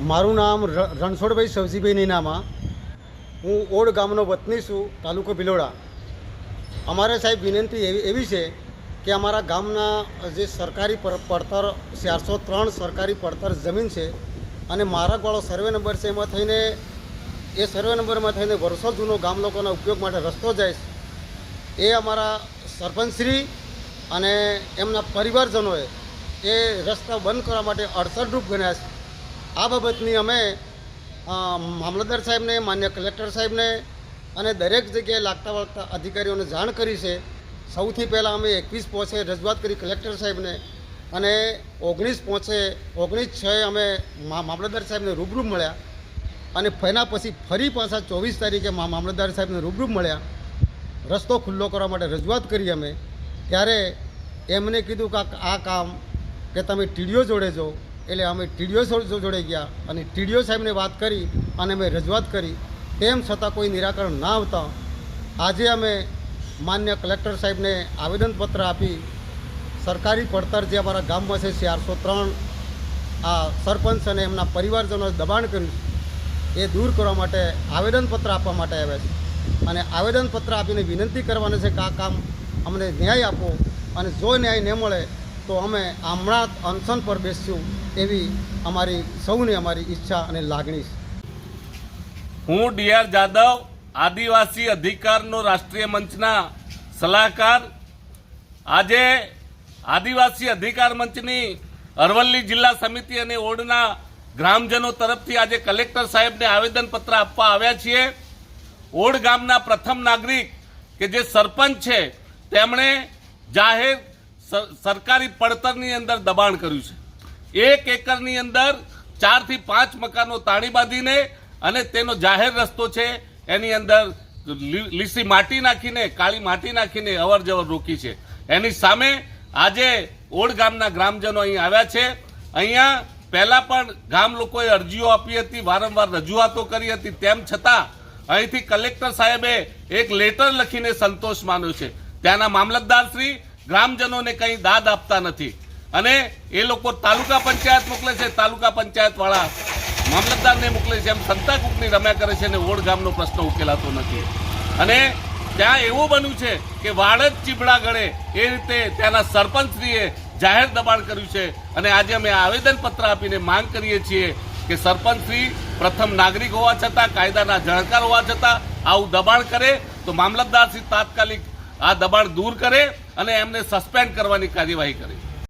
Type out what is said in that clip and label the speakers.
Speaker 1: મારું નામ રણછોડભાઈ સવજીભાઈ નીનામા હું ઓડ ગામનો વતની છું, તાલુકો ભિલોડા. અમારે સાહેબ વિનંતી એવી એવી છે કે અમારા ગામના જે સરકારી પડતર, ચારસો ત્રણ સરકારી પડતર જમીન છે અને મારકવાળો સર્વે નંબર છે, એમાં થઈને, એ સર્વે નંબરમાં થઈને વર્ષો જૂનો ગામ લોકોના ઉપયોગ માટે રસ્તો જાય એ અમારા સરપંચશ્રી અને એમના પરિવારજનોએ એ રસ્તા બંધ કરવા માટે અડસઠરૂપ ગણ્યા છે. આ બાબતની અમે મામલતદાર સાહેબને, માન્ય કલેક્ટર સાહેબને અને દરેક જગ્યાએ લાગતા વળગતા અધિકારીઓને જાણ કરી છે. સૌથી પહેલાં અમે એકવીસ પહોંચે રજૂઆત કરી કલેક્ટર સાહેબને અને ઓગણીસ પહોંચે ઓગણીસ છ અમે મામલતદાર સાહેબને રૂબરૂ મળ્યા અને ફેના પછી ફરી પાછા ચોવીસ તારીખે મામલતદાર સાહેબને રૂબરૂ મળ્યા. રસ્તો ખુલ્લો કરવા માટે રજૂઆત કરી અમે. ત્યારે એમને કીધું કે આ- કામ કે તમે ટીડીઓ જોડે જો એટલે અમે ટીડીઓ જોડે ગયા અને ટીડીઓ સાહેબને વાત કરી અને અમે રજૂઆત કરી. તેમ છતાં કોઈ નિરાકરણ ના આવતા. આજે અમે માન્ય કલેક્ટર સાહેબને આવેદનપત્ર આપી સરકારી પડતર જે અમારા ગામમાં છે ચારસો ત્રણ, આ સરપંચ અને એમના પરિવારજનોએ દબાણ કર્યું એ દૂર કરવા માટે આવેદનપત્ર આપવા માટે આવ્યા છે. અને આવેદનપત્ર આપીને વિનંતી કરવાનું છે કે આ કામ અમને ન્યાય આપો અને જો ન્યાય ન મળે તો અમે હમણાં અનશન પર બેસીશું એવી અમારી સૌની અમારી ઈચ્છા અને લાગણી છે.
Speaker 2: હું ડીઆર જાદવ, આદિવાસી અધિકારનો રાષ્ટ્રીય મંચના સલાહકાર. આજે આદિવાસી અધિકાર મંચની અરવલ્લી જિલ્લા સમિતિ અને ઓડના ગ્રામજનો તરફથી આજે કલેક્ટર સાહેબને આવેદનપત્ર આપવા આવ્યા છીએ. ઓડ ગામના પ્રથમ નાગરિક કે જે સરપંચ છે, તેમણે જાહેર સરકારી પડતરની અંદર દબાણ કર્યું છે. એક એકરની અંદર ચારથી પાંચ મકાનો તાણી બાંધીને અને તેનો જાહેર રસ્તો છે, એની અંદર લીસી માટી નાખીને, કાળી માટી નાખીને અવરજવર રોકી છે. એની સામે આજે ઓડ ગામના ગ્રામજનો અહીં આવ્યા છે. અહીંયા પહેલાં પણ ગામ લોકોએ અરજીઓ આપી હતી, વારંવાર રજૂઆતો કરી હતી. તેમ છતાં અહીંથી કલેક્ટર સાહેબે એક લેટર લખીને સંતોષ માન્યો છે. ત્યાંના મામલતદાર શ્રી ગ્રામજનોને કંઈ દાદ આપતા નથી. અને એ લોકો તાલુકા પંચાયત મોકલે છે, તાલુકા પંચાયતવાળા મામલતદારને મોકલે છે, એમ સંતા કુકની રમ્યા કરે છે અને ઓળ ગામનો પ્રશ્ન ઉકેલાતો નથી. અને ત્યાં એવું બન્યું છે કે વાડજ ચીબડા ગળે એ રીતે ત્યાંના સરપંચશ્રીએ જાહેર દબાણ કર્યું છે અને આજે અમે આવેદનપત્ર આપીને માંગ કરીએ છીએ કે સરપંચશ્રી પ્રથમ નાગરિક હોવા છતાં, કાયદાના જાણકાર હોવા છતાં આવું દબાણ કરે તો મામલતદારશ્રી તાત્કાલિક આ દબાણ દૂર કરે અને એમને સસ્પેન્ડ કરવાની કાર્યવાહી કરે.